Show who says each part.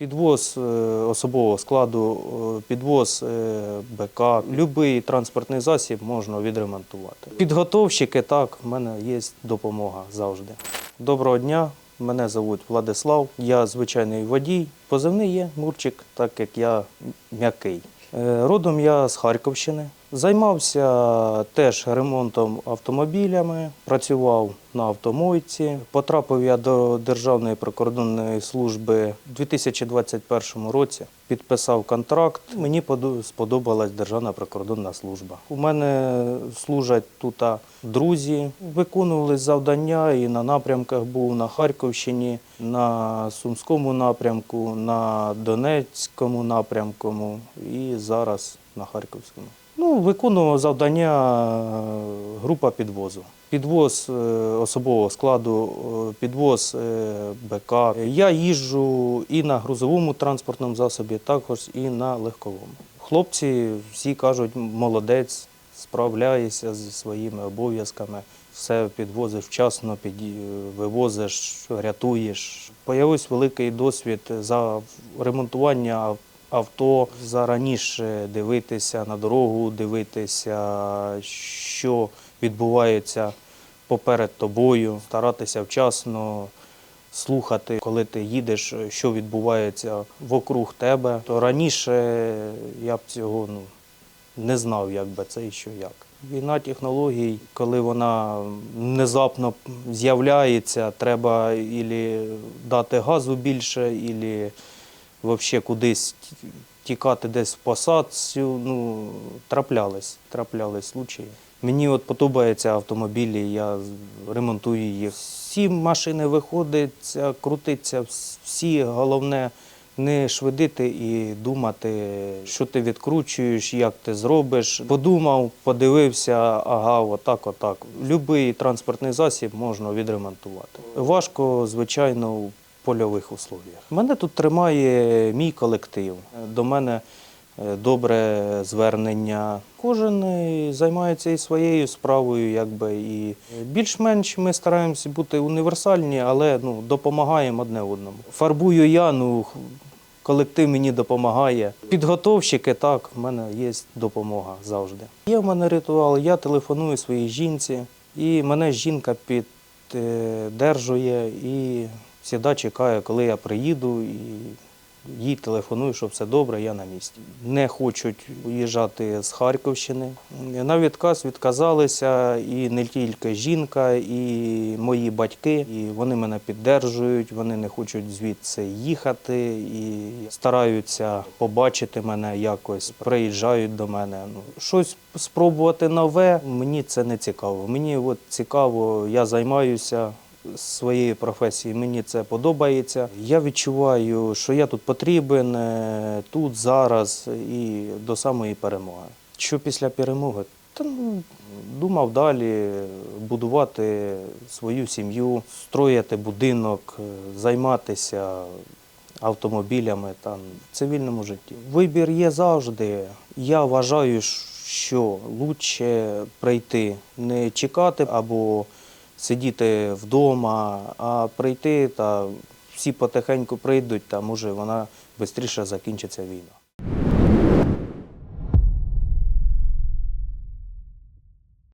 Speaker 1: Підвоз е, особового складу, е, підвоз е, БК, будь-який транспортний засіб можна відремонтувати. Підготовщики, так, в мене є допомога завжди. Доброго дня, мене звуть Владислав, я звичайний водій. Позивний є Мурчик, так як я м'який. Родом я з Харківщини. Займався теж ремонтом автомобілями, працював на автомойці. Потрапив я до Державної прикордонної служби у 2021 році. Підписав контракт. Мені сподобалась Державна прикордонна служба. У мене служать тут друзі, виконували завдання і на напрямках був на Харківщині, на Сумському напрямку, на Донецькому напрямку і зараз на Харківському. Ну, виконував завдання е, група підвозу. Підвоз е, особового складу, е, підвоз БК. Я їжджу і на грузовому транспортному засобі, також і на легковому. Хлопці всі кажуть, молодець, справляєшся зі своїми обов'язками, все підвозиш вчасно, під, вивозиш, рятуєш. Появився великий досвід за ремонтування авто, зараніше дивитися на дорогу, дивитися, що відбувається поперед тобою, старатися вчасно слухати, коли ти їдеш, що відбувається вокруг тебе. То раніше я б цього ну, не знав, як би це і що як. Війна технологій, коли вона внезапно з'являється, треба ілі дати газу більше, ілі взагалі кудись тікати десь в посадцю. Ну, траплялись, траплялись случаї. Мені от подобаються автомобілі, я ремонтую їх. Всі машини виходяться, крутиться, всі головне не швидити і думати, що ти відкручуєш, як ти зробиш. Подумав, подивився, ага, отак, отак. Любий транспортний засіб можна відремонтувати. Важко, звичайно, польових условіях. Мене тут тримає мій колектив. До мене е, добре звернення. Кожен е, займається і своєю справою, якби і більш-менш ми стараємося бути універсальні, але ну допомагаємо одне одному. Фарбую я, ну колектив мені допомагає. Підготовщики, так, в мене є допомога завжди. Є в мене ритуал, я телефоную своїй жінці, і мене жінка піддержує і завжди чекає, коли я приїду. І їй телефоную, що все добре, я на місці. Не хочуть уїжджати з Харківщини. На відказ відказалися і не тільки жінка, і мої батьки. І вони мене піддержують, вони не хочуть звідси їхати і стараються побачити мене якось, приїжджають до мене. Ну, щось спробувати нове, мені це не цікаво. Мені от цікаво, я займаюся своєї професії. Мені це подобається. Я відчуваю, що я тут потрібен е, тут, зараз і до самої перемоги. Що після перемоги? Та ну, думав далі будувати свою сім'ю, строїти будинок, е, займатися автомобілями там в цивільному житті. Вибір є завжди. Я вважаю, що краще прийти, не чекати або сидіти вдома, а прийти та всі потихеньку прийдуть, та може вона швидше закінчиться війна.